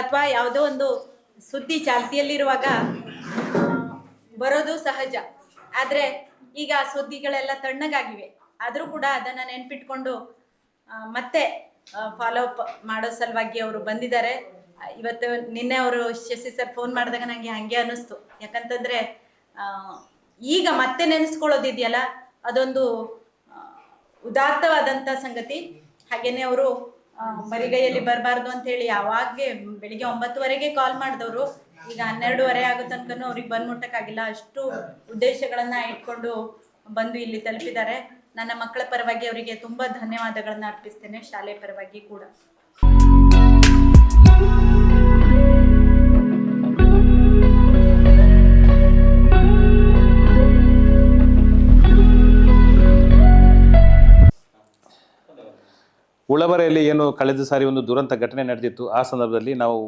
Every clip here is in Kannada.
ಅಥವಾ ಯಾವುದೋ ಒಂದು ಸುದ್ದಿ ಚಾಲ್ತಿಯಲ್ಲಿರುವಾಗ ಬರೋದು ಸಹಜ. ಆದರೆ ಈಗ ಸುದ್ದಿಗಳೆಲ್ಲ ತಣ್ಣಗಾಗಿವೆ. ಆದರೂ ಕೂಡ ಅದನ್ನು ನೆನ್ಪಿಟ್ಕೊಂಡು ಮತ್ತೆ ಫಾಲೋ ಅಪ್ ಮಾಡೋ ಸಲುವಾಗಿ ಅವರು ಬಂದಿದ್ದಾರೆ. ಇವತ್ತು ನಿನ್ನೆ ಅವರು ಶಶಿ ಸರ್ ಫೋನ್ ಮಾಡಿದಾಗ ನನಗೆ ಹಂಗೆ ಅನ್ನಿಸ್ತು. ಯಾಕಂತಂದರೆ ಈಗ ಮತ್ತೆ ನೆನೆಸ್ಕೊಳ್ಳೋದಿದೆಯಲ್ಲ, ಅದೊಂದು ಉದಾತ್ತವಾದಂಥ ಸಂಗತಿ. ಹಾಗೇನೆ ಅವರು ಮರಿಗೈಯಲ್ಲಿ ಬರಬಾರ್ದು ಅಂತ ಹೇಳಿ ಯಾವಾಗ್ಲೇ ಬೆಳಿಗ್ಗೆ ಒಂಬತ್ತುವರೆಗೆ ಕಾಲ್ ಮಾಡಿದವರು, ಈಗ ಹನ್ನೆರಡುವರೆ ಆಗೋ ತನಕನೂ ಅವ್ರಿಗೆ ಬಂದ್ ಮುಟ್ಟಕ್ಕಾಗಿಲ್ಲ ಅಷ್ಟು ಉದ್ದೇಶಗಳನ್ನ ಇಟ್ಕೊಂಡು ಬಂದು ಇಲ್ಲಿ ತಲುಪಿದ್ದಾರೆ. ನನ್ನ ಮಕ್ಕಳ ಪರವಾಗಿ ಅವರಿಗೆ ತುಂಬಾ ಧನ್ಯವಾದಗಳನ್ನ ಅರ್ಪಿಸ್ತೇನೆ ಶಾಲೆ ಪರವಾಗಿ ಕೂಡ. ಉಳಬರೆಯಲ್ಲಿ ಏನು ಕಳೆದ ಸಾರಿ ಒಂದು ದುರಂತ ಘಟನೆ ನಡೆದಿತ್ತು, ಆ ಸಂದರ್ಭದಲ್ಲಿ ನಾವು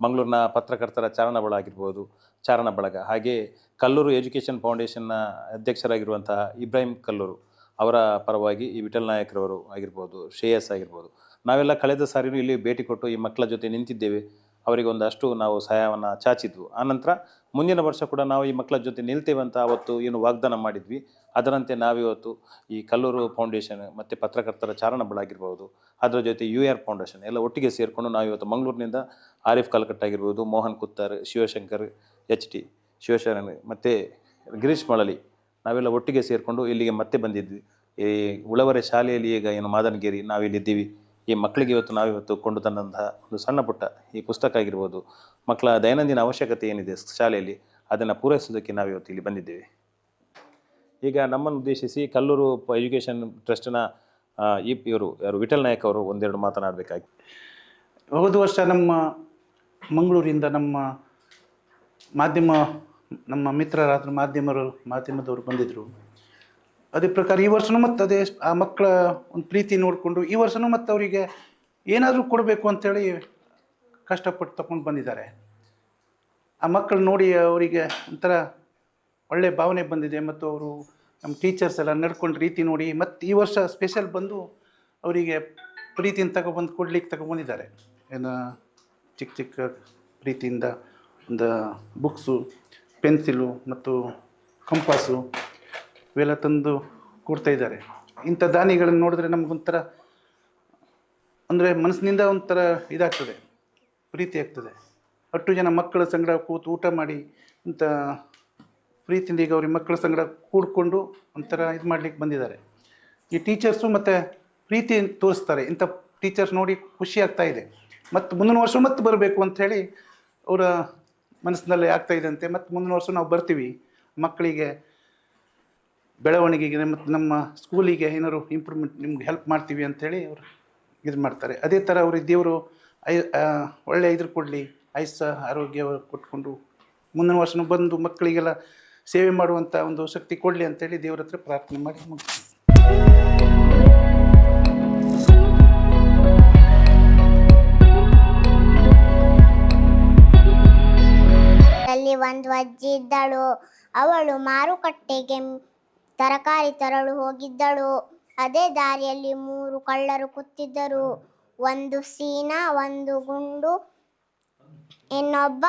ಮಂಗಳೂರಿನ ಪತ್ರಕರ್ತರ ಚಾರಣ ಬಳ ಆಗಿರ್ಬೋದು, ಚಾರಣ ಬಳಗ, ಹಾಗೆ ಕಲ್ಲೂರು ಎಜುಕೇಷನ್ ಫೌಂಡೇಶನ್ನ ಅಧ್ಯಕ್ಷರಾಗಿರುವಂತಹ ಇಬ್ರಾಹಿಂ ಕಲ್ಲೂರು ಅವರ ಪರವಾಗಿ ಈ ವಿಠಲ್ ನಾಯಕರವರು ಆಗಿರ್ಬೋದು, ಶ್ರೇಯಸ್ ಆಗಿರ್ಬೋದು, ನಾವೆಲ್ಲ ಕಳೆದ ಸಾರಿನೂ ಇಲ್ಲಿ ಭೇಟಿ ಕೊಟ್ಟು ಈ ಮಕ್ಕಳ ಜೊತೆ ನಿಂತಿದ್ದೇವೆ. ಅವರಿಗೆ ಒಂದಷ್ಟು ನಾವು ಸಹಾಯವನ್ನು ಚಾಚಿದ್ವು. ಆನಂತರ ಮುಂದಿನ ವರ್ಷ ಕೂಡ ನಾವು ಈ ಮಕ್ಕಳ ಜೊತೆ ನಿಲ್ತೇವೆ ಅಂತ ಅವತ್ತು ಏನು ವಾಗ್ದಾನ ಮಾಡಿದ್ವಿ. ಅದರಂತೆ ನಾವಿವತ್ತು ಈ ಕಲ್ಲೂರು ಫೌಂಡೇಶನ್ ಮತ್ತು ಪತ್ರಕರ್ತರ ಚಾರಣ ಬಳ ಆಗಿರ್ಬೋದು, ಅದರ ಜೊತೆ ಯು ಆರ್ ಫೌಂಡೇಶನ್ ಎಲ್ಲ ಒಟ್ಟಿಗೆ ಸೇರಿಕೊಂಡು ನಾವು ಇವತ್ತು ಮಂಗಳೂರಿನಿಂದ ಆರಿಫ್ ಕಲ್ಕಟ್ ಆಗಿರ್ಬೋದು ಮೋಹನ್ ಕುತ್ತಾರ್, ಶಿವಶಂಕರ್, ಎಚ್ ಟಿ, ಶಿವಶರಣ್ ಮತ್ತು ಗಿರೀಶ್ ಮಳಲಿ ನಾವೆಲ್ಲ ಒಟ್ಟಿಗೆ ಸೇರಿಕೊಂಡು ಇಲ್ಲಿಗೆ ಮತ್ತೆ ಬಂದಿದ್ವಿ. ಈ ಉಳವರೆ ಶಾಲೆಯಲ್ಲಿ ಈಗ ಏನು ಮಾದನಗಿರಿ ನಾವಿಲ್ಲಿದ್ದೀವಿ. ಈ ಮಕ್ಕಳಿಗೆ ಇವತ್ತು ನಾವಿವತ್ತು ಕೊಂಡು ತಂದಂತಹ ಒಂದು ಸಣ್ಣ ಪುಟ್ಟ ಈ ಪುಸ್ತಕ ಆಗಿರ್ಬೋದು. ಮಕ್ಕಳ ದೈನಂದಿನ ಅವಶ್ಯಕತೆ ಏನಿದೆ ಶಾಲೆಯಲ್ಲಿ, ಅದನ್ನು ಪೂರೈಸೋದಕ್ಕೆ ನಾವಿವತ್ತು ಇಲ್ಲಿ ಬಂದಿದ್ದೇವೆ. ಈಗ ನಮ್ಮನ್ನು ಉದ್ದೇಶಿಸಿ ಕಲ್ಲೂರು ಎಜುಕೇಷನ್ ಟ್ರಸ್ಟ್ನ ಈ ಇವರು, ಯಾರು, ವಿಠಲ್ ನಾಯಕ್ ಅವರು ಒಂದೆರಡು ಮಾತನಾಡಬೇಕಾಗಿ. ಹೋದ ವರ್ಷ ನಮ್ಮ ಮಂಗಳೂರಿಂದ ನಮ್ಮ ಮಾಧ್ಯಮ, ನಮ್ಮ ಮಿತ್ರರಾದ ಮಾಧ್ಯಮರು, ಮಾಧ್ಯಮದವರು ಬಂದಿದ್ದರು ಅದೇ ಪ್ರಕಾರ ಈ ವರ್ಷನೂ ಮತ್ತು ಅದೇ, ಆ ಮಕ್ಕಳ ಒಂದು ಪ್ರೀತಿ ನೋಡಿಕೊಂಡು ಈ ವರ್ಷನೂ ಮತ್ತು ಅವರಿಗೆ ಏನಾದರೂ ಕೊಡಬೇಕು ಅಂಥೇಳಿ ಕಷ್ಟಪಟ್ಟು ತಗೊಂಡು ಬಂದಿದ್ದಾರೆ. ಆ ಮಕ್ಕಳು ನೋಡಿ ಅವರಿಗೆ ಒಂಥರ ಒಳ್ಳೆಯ ಭಾವನೆ ಬಂದಿದೆ ಮತ್ತು ಅವರು ನಮ್ಮ ಟೀಚರ್ಸ್ ಎಲ್ಲ ನಡ್ಕೊಂಡು ರೀತಿ ನೋಡಿ ಮತ್ತು ಈ ವರ್ಷ ಸ್ಪೆಷಲ್ ಬಂದು ಅವರಿಗೆ ಪ್ರೀತಿಯಿಂದ ತಗೊಬಂದು ಕೊಡ್ಲಿಕ್ಕೆ ತಗೊಬಂದಿದ್ದಾರೆ. ಏನು ಚಿಕ್ಕ ಚಿಕ್ಕ ಪ್ರೀತಿಯಿಂದ ಒಂದು ಬುಕ್ಸು ಪೆನ್ಸಿಲು ಮತ್ತು ಕಂಪಾಸು ಇವೆಲ್ಲ ತಂದು ಕೊಡ್ತಾ ಇದ್ದಾರೆ. ಇಂಥ ದಾನಿಗಳನ್ನು ನೋಡಿದ್ರೆ ನಮಗೊಂಥರ ಅಂದರೆ ಮನಸ್ಸಿನಿಂದ ಒಂಥರ ಇದಾಗ್ತದೆ, ಪ್ರೀತಿ ಆಗ್ತದೆ. ಅಷ್ಟು ಜನ ಮಕ್ಕಳ ಸಂಗಡ ಕೂತು ಊಟ ಮಾಡಿ ಇಂಥ ಪ್ರೀತಿಯಿಂದ ಈಗ ಅವ್ರಿಗೆ ಮಕ್ಕಳ ಸಂಗಡ ಕೂಡ್ಕೊಂಡು ಒಂಥರ ಇದು ಮಾಡ್ಲಿಕ್ಕೆ ಬಂದಿದ್ದಾರೆ. ಈ ಟೀಚರ್ಸು ಮತ್ತು ಪ್ರೀತಿ ತೋರಿಸ್ತಾರೆ. ಇಂಥ ಟೀಚರ್ಸ್ ನೋಡಿ ಖುಷಿ ಆಗ್ತಾ ಇದೆ. ಮತ್ತು ಮುಂದಿನ ವರ್ಷ ಮತ್ತೆ ಬರಬೇಕು ಅಂಥೇಳಿ ಅವರ ಮನಸ್ಸಿನಲ್ಲಿ ಅಂತೆ. ಮತ್ತು ಮುಂದಿನ ವರ್ಷ ನಾವು ಬರ್ತೀವಿ. ಮಕ್ಕಳಿಗೆ ಬೆಳವಣಿಗೆಗೆ ಮತ್ತು ನಮ್ಮ ಸ್ಕೂಲಿಗೆ ಏನಾದ್ರು ಇಂಪ್ರೂವ್ಮೆಂಟ್ ನಿಮ್ಗೆ ಹೆಲ್ಪ್ ಮಾಡ್ತೀವಿ ಅಂಥೇಳಿ ಅವರು ಇದು ಮಾಡ್ತಾರೆ. ಅದೇ ಥರ ಅವ್ರಿಗೆ ದೇವರು ಐ ಒಳ್ಳೆ ಒಳ್ಳೆಯ ಇದ್ರ ಕೊಡಲಿ ಆಯುಸ್ಸ ಆರೋಗ್ಯ ಕೊಟ್ಕೊಂಡು ಮುಂದಿನ ವರ್ಷನೂ ಬಂದು ಮಕ್ಕಳಿಗೆಲ್ಲ ಸೇವೆ ಮಾಡುವಂಥ ಒಂದು ಶಕ್ತಿ ಕೊಡಲಿ ಅಂತೇಳಿ ದೇವ್ರ ಹತ್ರ ಪ್ರಾರ್ಥನೆ ಮಾಡಿ ಮುಗಿಸ್ತೀನಿ ಅಲ್ಲಿ ಒಂದು ಅಜ್ಜಿ ಇದ್ದಳು. ಅವಳು ಮಾರುಕಟ್ಟೆಗೆ ತರಕಾರಿ ತರಲು ಹೋಗಿದ್ದಳು. ಅದೇ ದಾರಿಯಲ್ಲಿ ಮೂರು ಕಳ್ಳರು ಕೂತಿದ್ದರು. ಒಂದು ಸೀನಾ ಒಂದು ಗುಂಡು. ಇನ್ನೊಬ್ಬ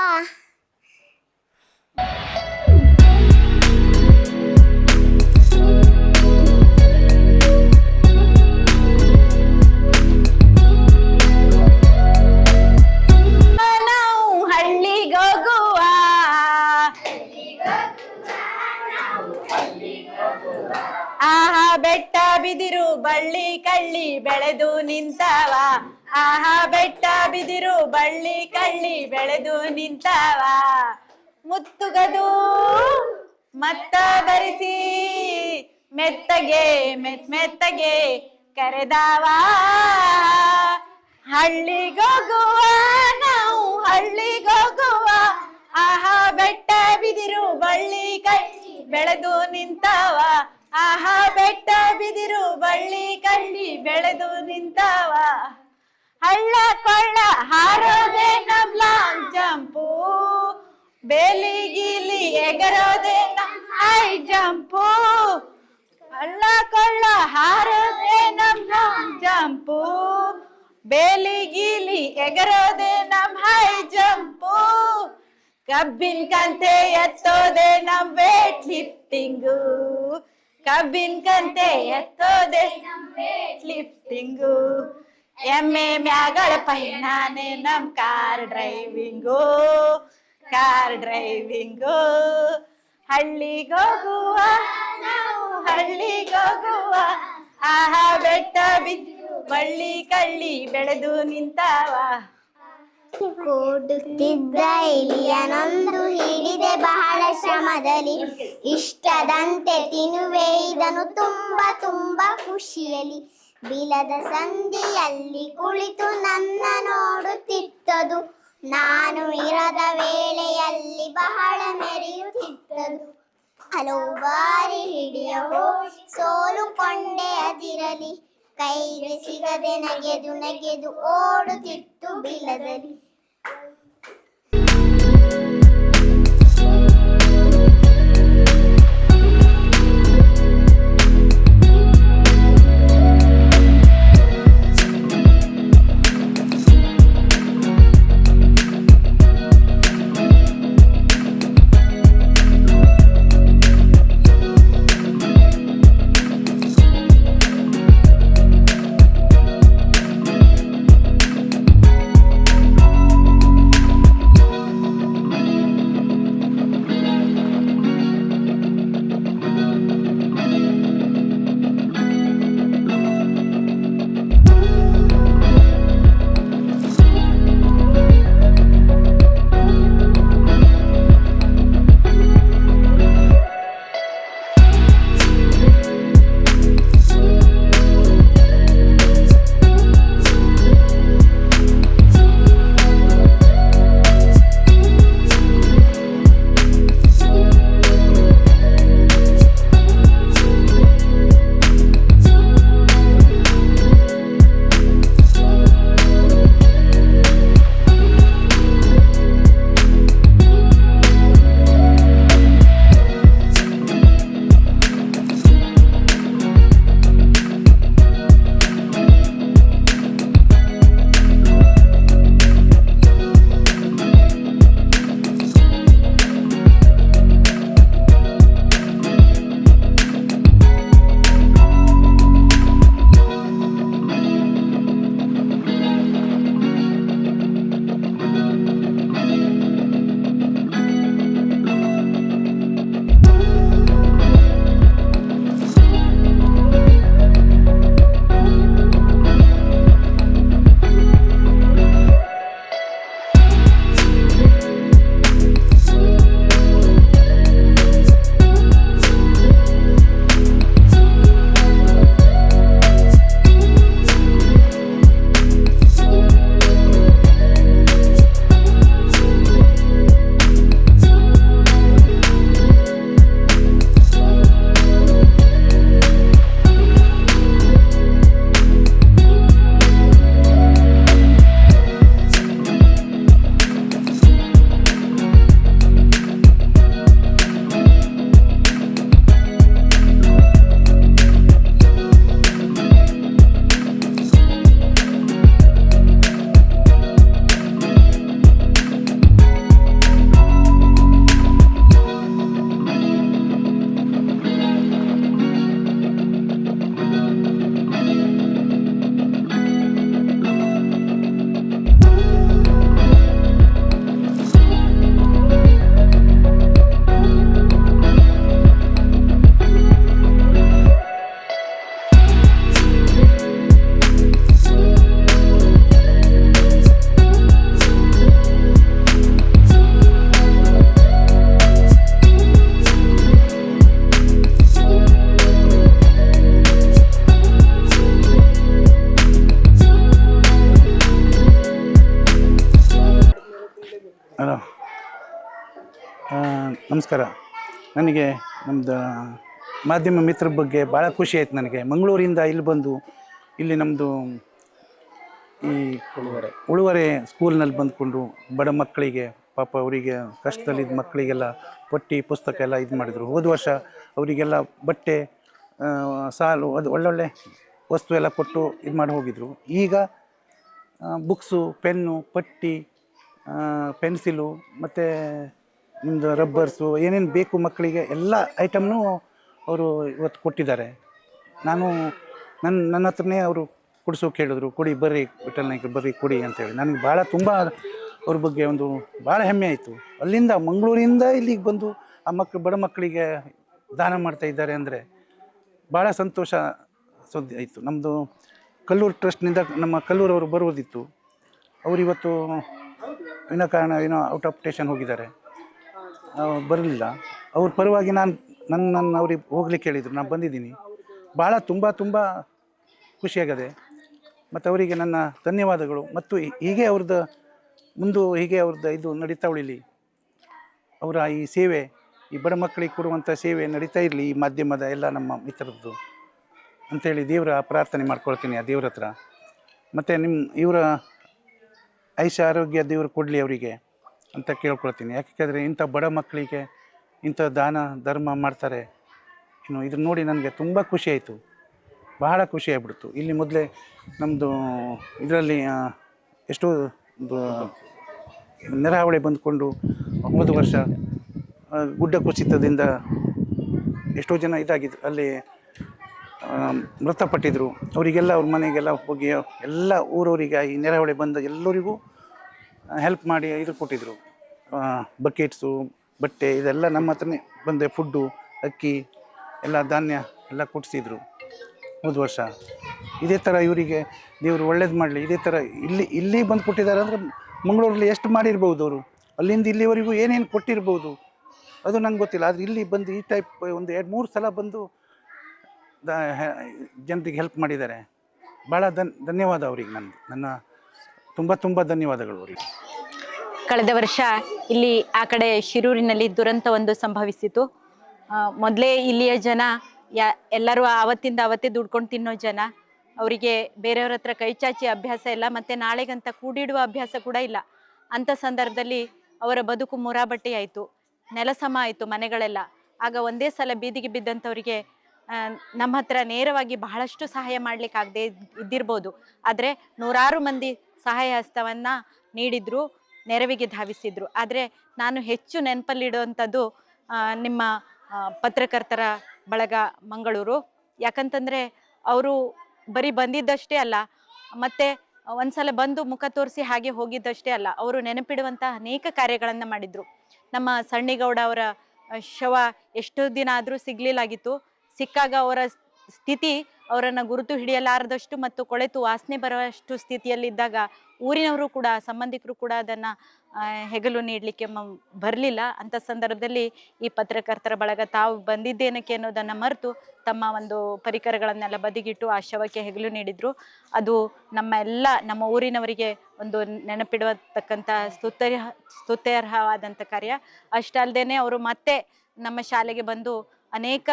ಬೆಟ್ಟ ಬಿದಿರು, ಬಳ್ಳಿ ಕಳ್ಳಿ ಬೆಳೆದು ನಿಂತವ. ಆಹಾ, ಬೆಟ್ಟ ಬಿದಿರು, ಬಳ್ಳಿ ಕಳ್ಳಿ ಬೆಳೆದು ನಿಂತವ. ಮುತ್ತುಗದು, ಮತ್ತ ಬರಿಸಿ ಮೆತ್ತಗೆ, ಮೆತ್ ಮೆತ್ತಗೆ ಕರೆದಾವ. ಹಳ್ಳಿಗೋಗುವ ನಾವು, ಹಳ್ಳಿಗೋಗುವ. ಆಹಾ, ಬೆಟ್ಟ ಬಿದಿರು, ಬಳ್ಳಿ ಕೈ ಬೆಳೆದು ನಿಂತವ. ಬೆಟ್ಟ ಬಿದಿರು ಬಳ್ಳಿ ಕಳ್ಳಿ ಬೆಳೆದು ನಿಂತಾವ. ಹಳ್ಳ ಕೊಳ್ಳ ಹಾರೋದೆ ನಮ್ ಲಾಂಗ್ ಜಂಪು. ಬೇಲಿ ಗೀಲಿ ಎಗರೋದೆ ನಮ್ ಹೈ ಜಂಪು. ಹಳ್ಳ ಕೊಳ್ಳ ಹಾರೋದೆ ನಮ್ ಲಾಂಗ್ ಜಂಪು. ಬೇಲಿ ಗೀಲಿ ಎಗರೋದೆ ನಮ್ ಹೈ ಜಂಪು. ಕಬ್ಬಿನ ಕಂತೆ ಎತ್ತೋದೆ ನಮ್ ವೇಟ್ ಲಿಫ್ಟಿಂಗು. ಕಬ್ಬಿನ ಕಂತೆ ಎತ್ತೋದೆ. ಲಿಫ್ಟಿಂಗು ಎಮ್ಮೆ ಮ್ಯಾಗಳ ಪೈನಾನೆ ನಮ್ ಕಾರ್ ಡ್ರೈವಿಂಗು. Car driving. ಹಳ್ಳಿಗೋಗುವ ನಾವು ಹಳ್ಳಿಗೋಗುವ ಆಹಾ, ಬೆಟ್ಟ ಬಿದ್ದು ಬಳ್ಳಿ ಕಳ್ಳಿ ಬೆಳೆದು ನಿಂತಾವ. ಕೂಡುತ್ತಿದ್ದ ಇಲಿಯನೊಂದು ಹಿಡಿದೆ ಬಹಳ ಶ್ರಮದಲ್ಲಿ. ಇಷ್ಟದಂತೆ ತಿನ್ನುವೆ, ಇದನ್ನು ತುಂಬ ತುಂಬ ಖುಷಿಯಲ್ಲಿ. ಬಿಲದ ಸಂಧಿಯಲ್ಲಿ ಕುಳಿತು ನನ್ನ ನೋಡುತ್ತಿತ್ತದು. ನಾನು ಇರದ ವೇಳೆಯಲ್ಲಿ ಬಹಳ ಮೆರೆಯುತ್ತಿದ್ದದು ಹಲವು ಬಾರಿ ಹಿಡಿಯವು ಸೋಲುಕೊಂಡೆ ಅದಿರಲಿ. ಕೈಗೆ ಸಿಗದೆ ನಗೆದು ನಗೆದು ಓಡುತ್ತಿತ್ತು ಬಿಲದಲ್ಲಿ. ನಮಸ್ಕಾರ. ನನಗೆ ನಮ್ಮದು ಮಾಧ್ಯಮ ಮಿತ್ರ ಬಗ್ಗೆ ಭಾಳ ಖುಷಿ ಆಯ್ತು ನನಗೆ. ಮಂಗಳೂರಿಂದ ಇಲ್ಲಿ ಬಂದು ಇಲ್ಲಿ ನಮ್ಮದು ಈ ಉಳುವರೆ. ಉಳುವರೆ ಸ್ಕೂಲ್ನಲ್ಲಿ ಬಂದುಕೊಂಡು ಬಡ ಮಕ್ಕಳಿಗೆ ಪಾಪ ಅವರಿಗೆ ಕಷ್ಟದಲ್ಲಿದ್ದ ಮಕ್ಕಳಿಗೆಲ್ಲ ಪಟ್ಟಿ ಪುಸ್ತಕ ಎಲ್ಲ ಇದು ಮಾಡಿದರು. ಹೋದ ವರ್ಷ ಅವರಿಗೆಲ್ಲ ಬಟ್ಟೆ ಸಾಲು ಅದು ಒಳ್ಳೊಳ್ಳೆ ವಸ್ತು ಎಲ್ಲ ಕೊಟ್ಟು ಇದು ಮಾಡಿ ಹೋಗಿದ್ರು. ಈಗ ಬುಕ್ಸು ಪೆನ್ನು ಪಟ್ಟಿ ಪೆನ್ಸಿಲು ಮತ್ತು ನಿಮ್ಮದು ರಬ್ಬರ್ಸು ಏನೇನು ಬೇಕು ಮಕ್ಕಳಿಗೆ, ಎಲ್ಲ ಐಟಮ್ನು ಅವರು ಇವತ್ತು ಕೊಟ್ಟಿದ್ದಾರೆ. ನಾನು ನನ್ನ ನನ್ನ ಹತ್ರನೇ ಅವರು ಕೊಡಿಸೋಕೆ ಹೇಳಿದ್ರು ಕೊಡಿ, ಬರ್ರಿ ವಿಠಲ್ ನಾಯ್ಕರು ಬರ್ರಿ, ಕೊಡಿ ಅಂತೇಳಿ. ನನಗೆ ಭಾಳ ತುಂಬ ಅವ್ರ ಬಗ್ಗೆ ಒಂದು ಭಾಳ ಹೆಮ್ಮೆ ಆಯಿತು. ಅಲ್ಲಿಂದ ಮಂಗಳೂರಿಂದ ಇಲ್ಲಿಗೆ ಬಂದು ಆ ಮಕ್ಕಳು ಬಡ ಮಕ್ಕಳಿಗೆ ದಾನ ಮಾಡ್ತಾ ಇದ್ದಾರೆ ಅಂದರೆ ಭಾಳ ಸಂತೋಷ ಸುದ್ದಿ ಆಯಿತು. ನಮ್ಮದು ಕಲ್ಲೂರು ಟ್ರಸ್ಟ್ನಿಂದ ನಮ್ಮ ಕಲ್ಲೂರವರು ಬರುವುದಿತ್ತು. ಅವರು ಇವತ್ತು ವಿನಾಕಾರಣ ಏನೋ ಔಟ್ ಆಫ್ ಸ್ಟೇಷನ್ ಹೋಗಿದ್ದಾರೆ. ಬರಲಿಲ್ಲ. ಅವ್ರ ಪರವಾಗಿ ನಾನು ನನ್ನ ನನ್ನ ಅವ್ರಿಗೆ ಹೋಗ್ಲಿಕ್ಕೆ ಹೇಳಿದರು. ನಾನು ಬಂದಿದ್ದೀನಿ. ಭಾಳ ತುಂಬ ತುಂಬ ಖುಷಿಯಾಗದೆ ಮತ್ತು ಅವರಿಗೆ ನನ್ನ ಧನ್ಯವಾದಗಳು. ಮತ್ತು ಹೀಗೆ ಅವ್ರದ್ದು ಮುಂದೆ ಹೀಗೆ ಅವ್ರದ್ದು ಇದು ನಡೀತಾ ಉಳಿಲಿ. ಅವರ ಈ ಸೇವೆ, ಈ ಬಡ ಮಕ್ಕಳಿಗೆ ಕೊಡುವಂಥ ಸೇವೆ ನಡೀತಾ ಇರಲಿ, ಈ ಮಾಧ್ಯಮದ ಎಲ್ಲ ನಮ್ಮ ಮಿತ್ರದ್ದು ಅಂಥೇಳಿ ದೇವರ ಪ್ರಾರ್ಥನೆ ಮಾಡ್ಕೊಳ್ತೀನಿ ಆ ದೇವ್ರ ಹತ್ರ. ಮತ್ತು ನಿಮ್ಮ ಇವರ ಐಷ ಆರೋಗ್ಯ ದೇವರು ಕೊಡಲಿ ಅವರಿಗೆ. ಅಂತ ಕೇಳ್ಕೊಳ್ತೀನಿ. ಯಾಕೆಂದರೆ ಇಂಥ ಬಡ ಮಕ್ಕಳಿಗೆ ಇಂಥ ದಾನ, ಧರ್ಮ ಮಾಡ್ತಾರೆ. ಇನ್ನು ಇದನ್ನ ನೋಡಿ ನನಗೆ ತುಂಬ ಖುಷಿ ಆಯಿತು. ಬಹಳ ಖುಷಿ ಆಗ್ಬಿಡ್ತು. ಇಲ್ಲಿ ಮೊದಲೇ ನಮ್ಮದು ಇದರಲ್ಲಿ ಎಷ್ಟೋ ನೆರಹಾವಳಿ ಬಂದುಕೊಂಡು ಒಂಬತ್ತು ವರ್ಷ ಗುಡ್ಡ ಕುಸಿತದಿಂದ ಎಷ್ಟೋ ಜನ ಇದಾಗಿದ್ರು ಅಲ್ಲಿ ಮೃತಪಟ್ಟಿದ್ರು. ಅವರಿಗೆಲ್ಲ ಅವ್ರ ಮನೆಗೆಲ್ಲ ಹೋಗಿ, ಎಲ್ಲ ಊರವರಿಗೆ, ಈ ನೆರೆಹೊಳೆ ಬಂದ ಎಲ್ಲರಿಗೂ ಹೆಲ್ಪ್ ಮಾಡಿ ಇದು ಕೊಟ್ಟಿದ್ರು. ಬಕೆಟ್ಸು ಬಟ್ಟೆ ಇದೆಲ್ಲ ನಮ್ಮ ಹತ್ರನೇ ಬಂದೆ ಫುಡ್ಡು ಅಕ್ಕಿ, ಎಲ್ಲ ಧಾನ್ಯ ಎಲ್ಲ ಕೊಡಿಸಿದ್ರು. ಹೋದ ವರ್ಷ. ಇದೇ ಥರ ಇವರಿಗೆ ದೇವರು ಒಳ್ಳೇದು ಮಾಡಲಿ. ಇದೇ ಥರ ಇಲ್ಲಿ ಇಲ್ಲಿ ಬಂದು ಕೊಟ್ಟಿದ್ದಾರೆ ಅಂದರೆ ಮಂಗಳೂರಲ್ಲಿ ಎಷ್ಟು ಮಾಡಿರ್ಬೋದು ಅವರು? ಅಲ್ಲಿಂದ ಇಲ್ಲಿವರೆಗೂ ಏನೇನು ಕೊಟ್ಟಿರ್ಬೋದು? ಅದು ನಂಗೆ ಗೊತ್ತಿಲ್ಲ. ಆದರೆ ಇಲ್ಲಿ ಬಂದು ಈ ಟೈಪ್ ಒಂದು ಎರಡು, ಮೂರು ಸಲ ಬಂದು ದ ಜನರಿಗೆ ಹೆಲ್ಪ್ ಮಾಡಿದ್ದಾರೆ. ಭಾಳ ಧನ್, ಧನ್ಯವಾದ ಅವ್ರಿಗೆ ನನ್ನ ನನ್ನ ತುಂಬ ತುಂಬ ಧನ್ಯವಾದಗಳು ಅವರಿಗೆ. ಕಳೆದ ವರ್ಷ ಇಲ್ಲಿ ಆ ಕಡೆ ಶಿರೂರಿನಲ್ಲಿ ದುರಂತ ಒಂದು ಸಂಭವಿಸಿತು. ಮೊದಲೇ ಇಲ್ಲಿಯ ಜನ, ಯಾ, ಎಲ್ಲರೂ ಆವತ್ತಿಂದ ಅವತ್ತೇ ದುಡ್ಕೊಂಡು ತಿನ್ನೋ ಜನ, ಅವರಿಗೆ ಬೇರೆಯವ್ರ ಹತ್ರ ಕೈಚಾಚಿ ಅಭ್ಯಾಸ ಇಲ್ಲ, ಮತ್ತು ನಾಳೆಗಂತ ಕೂಡಿಡುವ ಅಭ್ಯಾಸ ಕೂಡ ಇಲ್ಲ. ಅಂಥ ಸಂದರ್ಭದಲ್ಲಿ ಅವರ ಬದುಕು ಮುರಾಬಟ್ಟಿ ಆಯಿತು. ನೆಲಸಮ ಆಯಿತು ಮನೆಗಳೆಲ್ಲ. ಆಗ ಒಂದೇ ಸಲ ಬೀದಿಗೆ ಬಿದ್ದಂಥವ್ರಿಗೆ ನಮ್ಮ ಹತ್ರ ನೇರವಾಗಿ ಬಹಳಷ್ಟು ಸಹಾಯ ಮಾಡಲಿಕ್ಕಾಗದೆ ಇದ್ದಿರ್ಬೋದು. ಆದರೆ ನೂರಾರು ಮಂದಿ ಸಹಾಯ ಹಸ್ತವನ್ನು ನೀಡಿದ್ರು. ನೆರವಿಗೆ ಧಾವಿಸಿದ್ರು. ಆದರೆ ನಾನು ಹೆಚ್ಚು ನೆನಪಲ್ಲಿಡುವಂಥದ್ದು ನಿಮ್ಮ ಪತ್ರಕರ್ತರ ಬಳಗ ಮಂಗಳೂರು. ಯಾಕಂತಂದರೆ ಅವರು ಬರೀ ಬಂದಿದ್ದಷ್ಟೇ ಅಲ್ಲ, ಮತ್ತು ಒಂದ್ಸಲ ಬಂದು ಮುಖ ತೋರಿಸಿ ಹಾಗೆ ಹೋಗಿದ್ದಷ್ಟೇ ಅಲ್ಲ, ಅವರು ನೆನಪಿಡುವಂಥ ಅನೇಕ ಕಾರ್ಯಗಳನ್ನು ಮಾಡಿದರು. ನಮ್ಮ ಸಣ್ಣಿಗೌಡ ಅವರ ಶವ ಎಷ್ಟು ದಿನ ಆದರೂ ಸಿಗಲಿಲ್ಲಾಗಿತ್ತು. ಸಿಕ್ಕಾಗ ಅವರ ಸ್ಥಿತಿ ಅವರನ್ನು ಗುರುತು ಹಿಡಿಯಲಾರದಷ್ಟು ಮತ್ತು ಕೊಳೆತು ವಾಸನೆ ಬರುವಷ್ಟು ಸ್ಥಿತಿಯಲ್ಲಿದ್ದಾಗ ಊರಿನವರು ಕೂಡ, ಸಂಬಂಧಿಕರು ಕೂಡ ಅದನ್ನು ಹೆಗಲು ನೀಡಲಿಕ್ಕೆ ಬರಲಿಲ್ಲ. ಅಂಥ ಸಂದರ್ಭದಲ್ಲಿ ಈ ಪತ್ರಕರ್ತರ ಬಳಗ ತಾವು ಬಂದಿದ್ದೇನಕ್ಕೆ ಅನ್ನೋದನ್ನು ಮರೆತು ತಮ್ಮ ಒಂದು ಪರಿಕರಗಳನ್ನೆಲ್ಲ ಬದಿಗಿಟ್ಟು ಆ ಶವಕ್ಕೆ ಹೆಗಲು ನೀಡಿದರು. ಅದು ನಮ್ಮ ಎಲ್ಲ, ನಮ್ಮ ಊರಿನವರಿಗೆ ಒಂದು ನೆನಪಿಡುವತಕ್ಕಂಥ ಸ್ತುತ್ಯ ಸ್ತುತ್ಯರ್ಹವಾದಂಥ ಕಾರ್ಯ. ಅಷ್ಟಲ್ದೇನೆ ಅವರು ಮತ್ತೆ ನಮ್ಮ ಶಾಲೆಗೆ ಬಂದು ಅನೇಕ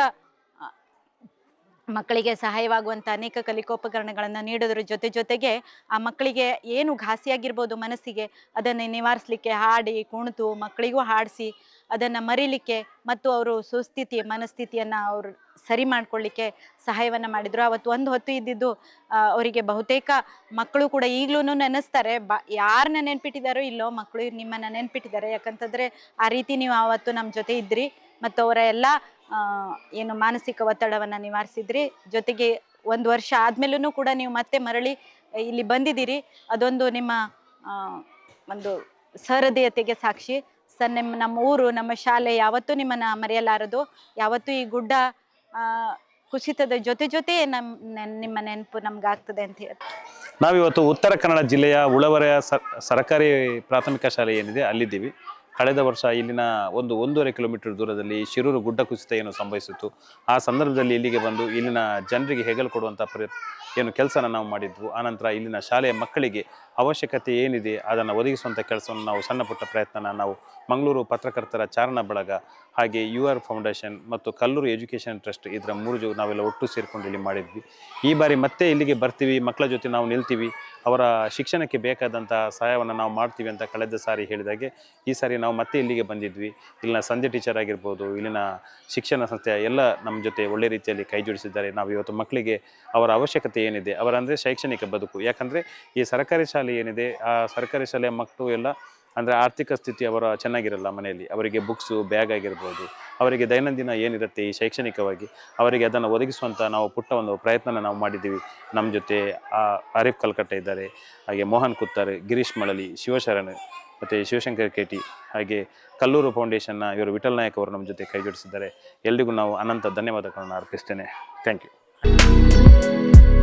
ಮಕ್ಕಳಿಗೆ ಸಹಾಯವಾಗುವಂಥ ಅನೇಕ ಕಲಿಕೋಪಕರಣಗಳನ್ನು ನೀಡೋದ್ರ ಜೊತೆ ಜೊತೆಗೆ ಆ ಮಕ್ಕಳಿಗೆ ಏನು ಘಾಸಿಯಾಗಿರ್ಬೋದು ಮನಸ್ಸಿಗೆ, ಅದನ್ನು ನಿವಾರಿಸ್ಲಿಕ್ಕೆ ಹಾಡಿ ಕುಣಿತು ಮಕ್ಕಳಿಗೂ ಹಾಡಿಸಿ ಅದನ್ನು ಮರೀಲಿಕ್ಕೆ ಮತ್ತು ಅವರು ಸುಸ್ಥಿತಿ, ಮನಸ್ಥಿತಿಯನ್ನು ಅವರು ಸರಿ ಮಾಡ್ಕೊಳ್ಳಿಕ್ಕೆ ಸಹಾಯವನ್ನು ಮಾಡಿದರು. ಅವತ್ತು ಒಂದು ಹೊತ್ತು ಇದ್ದಿದ್ದು ಅವರಿಗೆ ಬಹುತೇಕ ಮಕ್ಕಳು ಕೂಡ ಈಗಲೂ ನೆನೆಸ್ತಾರೆ. ಬ ಯಾರನ್ನ ನೆನ್ಪಿಟ್ಟಿದ್ದಾರೋ ಇಲ್ಲೋ ಮಕ್ಕಳು ನಿಮ್ಮನ್ನು ನೆನ್ಪಿಟ್ಟಿದ್ದಾರೆ. ಯಾಕಂತಂದರೆ ಆ ರೀತಿ ನೀವು ಆವತ್ತು ನಮ್ಮ ಜೊತೆ ಇದ್ರಿ ಮತ್ತು ಅವರ ಎಲ್ಲ ಏನು ಮಾನಸಿಕ ಒತ್ತಡವನ್ನು ನಿವಾರಿಸಿದ್ರಿ. ಜೊತೆಗೆ ಒಂದು ವರ್ಷ ಆದಮೇಲೂ ಕೂಡ ನೀವು ಮತ್ತೆ ಮರಳಿ ಇಲ್ಲಿ ಬಂದಿದ್ದೀರಿ. ಅದೊಂದು ನಿಮ್ಮ ಒಂದು ಸಹೃದಯತೆಗೆ ಸಾಕ್ಷಿ. ಸರ್ ನಿಮ್ಮ ನಮ್ಮ ಊರು, ನಮ್ಮ ಶಾಲೆ ಯಾವತ್ತು ನಿಮ್ಮನ್ನ ಮರೆಯಲಾರದು. ಯಾವತ್ತು ಈ ಗುಡ್ಡ ಕುಸಿತದ ಜೊತೆ ಜೊತೆ ನಮ್ ನಿಮ್ಮ ನೆನಪು ನಮ್ಗೆ ಆಗ್ತದೆ ಅಂತ ಹೇಳಿ ನಾವಿವತ್ತು ಉತ್ತರ ಕನ್ನಡ ಜಿಲ್ಲೆಯ ಉಳವರ ಸರ್, ಸರ್ಕಾರಿ ಪ್ರಾಥಮಿಕ ಶಾಲೆ ಏನಿದೆ, ಅಲ್ಲಿದ್ದೀವಿ. ಕಳೆದ ವರ್ಷ ಇಲ್ಲಿನ ಒಂದು ಒಂದೂವರೆ ಕಿಲೋಮೀಟರ್ ದೂರದಲ್ಲಿ ಶಿರೂರು ಗುಡ್ಡ ಕುಸಿತ ಏನು ಸಂಭವಿಸಿತ್ತು. ಆ ಸಂದರ್ಭದಲ್ಲಿ ಇಲ್ಲಿಗೆ ಬಂದು ಇಲ್ಲಿನ ಜನರಿಗೆ ಹೆಗಲು ಕೊಡುವಂಥ ಪ್ರ ಏನು ಕೆಲಸನ ನಾವು ಮಾಡಿದ್ವು. ಆನಂತರ ಇಲ್ಲಿನ ಶಾಲೆಯ ಮಕ್ಕಳಿಗೆ ಅವಶ್ಯಕತೆ ಏನಿದೆ ಅದನ್ನು ಒದಗಿಸುವಂಥ ಕೆಲಸವನ್ನು ನಾವು ಸಣ್ಣ ಪುಟ್ಟ ಪ್ರಯತ್ನನ ನಾವು ಮಂಗಳೂರು ಪತ್ರಕರ್ತರ ಚಾರಣ ಬಳಗ ಹಾಗೆ ಯು ಆರ್ ಫೌಂಡೇಶನ್ ಮತ್ತು ಕಲ್ಲೂರು ಎಜುಕೇಷನ್ ಟ್ರಸ್ಟ್ ಇದರ ಮೂರು ಜೊ ನಾವೆಲ್ಲ ಒಟ್ಟು ಸೇರಿಕೊಂಡು ಇಲ್ಲಿ ಮಾಡಿದ್ವಿ. ಈ ಬಾರಿ ಮತ್ತೆ ಇಲ್ಲಿಗೆ ಬರ್ತೀವಿ. ಮಕ್ಕಳ ಜೊತೆ ನಾವು ನಿಲ್ತೀವಿ. ಅವರ ಶಿಕ್ಷಣಕ್ಕೆ ಬೇಕಾದಂಥ ಸಹಾಯವನ್ನು ನಾವು ಮಾಡ್ತೀವಿ ಅಂತ ಕಳೆದ ಸಾರಿ ಹೇಳಿದಾಗೆ ಈ ಸಾರಿ ನಾವು ಮತ್ತೆ ಇಲ್ಲಿಗೆ ಬಂದಿದ್ವಿ. ಇಲ್ಲಿನ ಸಂಜೆ ಟೀಚರ್ ಆಗಿರ್ಬೋದು, ಇಲ್ಲಿನ ಶಿಕ್ಷಣ ಸಂಸ್ಥೆ ಎಲ್ಲ ನಮ್ಮ ಜೊತೆ ಒಳ್ಳೆ ರೀತಿಯಲ್ಲಿ ಕೈ ಜೋಡಿಸಿದ್ದಾರೆ. ನಾವು ಇವತ್ತು ಮಕ್ಕಳಿಗೆ ಅವರ ಅವಶ್ಯಕತೆ ಏನಿದೆ? ಅವರ ಅಂದರೆ ಶೈಕ್ಷಣಿಕ ಬದುಕು. ಯಾಕಂದರೆ ಈ ಸರ್ಕಾರಿ ಶಾಲೆ ಏನಿದೆ, ಆ ಸರ್ಕಾರಿ ಶಾಲೆಯ ಮಕ್ಕಳು ಎಲ್ಲ ಅಂದರೆ ಆರ್ಥಿಕ ಸ್ಥಿತಿ ಅವರ ಚೆನ್ನಾಗಿರಲ್ಲ ಮನೆಯಲ್ಲಿ. ಅವರಿಗೆ ಬುಕ್ಸು ಬ್ಯಾಗ್ ಆಗಿರ್ಬೋದು. ಅವರಿಗೆ ದೈನಂದಿನ ಏನಿರುತ್ತೆ ಈ ಶೈಕ್ಷಣಿಕವಾಗಿ, ಅವರಿಗೆ ಅದನ್ನು ಒದಗಿಸುವಂಥ ನಾವು ಪುಟ್ಟ ಒಂದು ಪ್ರಯತ್ನನ ನಾವು ಮಾಡಿದ್ದೀವಿ. ನಮ್ಮ ಜೊತೆ, ಆ, ಆರಿಫ್ ಕಲ್ಕಟ್ಟೆ ಇದ್ದಾರೆ, ಹಾಗೆ ಮೋಹನ್ ಕುತ್ತಾರೆ, ಗಿರೀಶ್ ಮಳಲಿ, ಶಿವಶರಣ್ ಮತ್ತು ಶಿವಶಂಕರ್ ಕೆಟಿ, ಹಾಗೆ ಕಲ್ಲೂರು ಫೌಂಡೇಶನ್ನ ಇವರು ವಿಠಲ್ ನಾಯಕ್ ಅವರು ನಮ್ಮ ಜೊತೆ ಕೈ ಜೋಡಿಸಿದ್ದಾರೆ. ಎಲ್ರಿಗೂ ನಾವು ಅನಂತ ಧನ್ಯವಾದಗಳನ್ನು ಅರ್ಪಿಸ್ತೇನೆ. Thank you